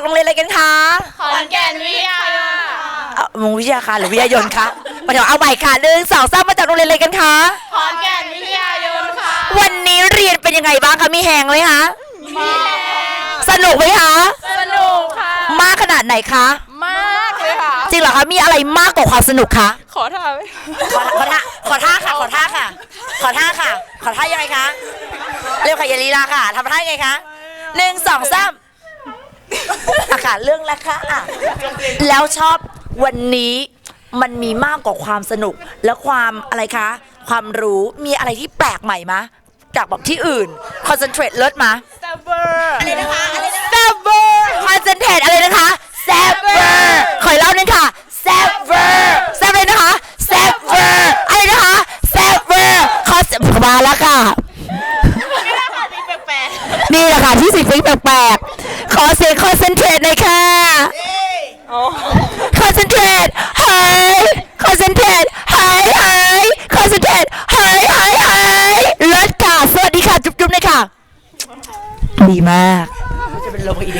จากโรงเรียนอะไรกันคะขอนแก่นวิทยาเอ่อมงวิทยาคารหรือวิทยายนต์คะมาเดี๋ยวเอาใหม่ค่ะหนึ่งสองสามมาจากโรงเรียนอะไรกันคะ ขอนแก่นวิทยายนค่ะวันนี้เรียนเป็นยังไงบ้างคะ มีแหงไหมคะสนุกไหมคะ สนุกค่ะ มากขนาดไหนคะ มากเลยค่ะ จริงเหรอคะ มีอะไรมากกว่าความสนุกคะ ขอถ่ายขอขอท่าขอท่าค่ะ ขอท่าค่ะ ขอท่าค่ะ ขอท่ายังไงคะ เร็วค่ะอยาลีลาค่ะทำท่ายังไงคะหนึ่งสองสาม อะค่ะเรื่องละค่ะอะแล้วชอบวันนี้มันมีมากกว่าความสนุกและความอะไรคะ ความรู้มีอะไรที่แปลกใหม่มะจากแบบที่อื่นคอนเซนเทรตเลิศมะแซบเบอร์อะไรนะคะอะไรนะแซบเวอร์คอนเซนเทรตอะไรนะคะแซบเวอร์ขออีกรอบนึงค่ะแซบเวอร์แซบเลยนะคะแซบเวอร์อะไรนะคะแซบเวอร์ขอมาแล้วค่ะไม่ได้ค่ะนี่แปลกนี่แหละค่ะที่สิ่งแปลกๆข อเสียงคอนเซนเทรตหน่อยค่ะคอนเซนเทรตเฮ้ยคอนเซนเทรตเฮ้ยเฮ้ยคอนเซนเทรตเฮ้ยเฮ้ยเฮ้ยเลิศค่ะ สวัสดีค่ะ จุ๊บๆเลยค่ะ ดีมากจะเป็นลมอีก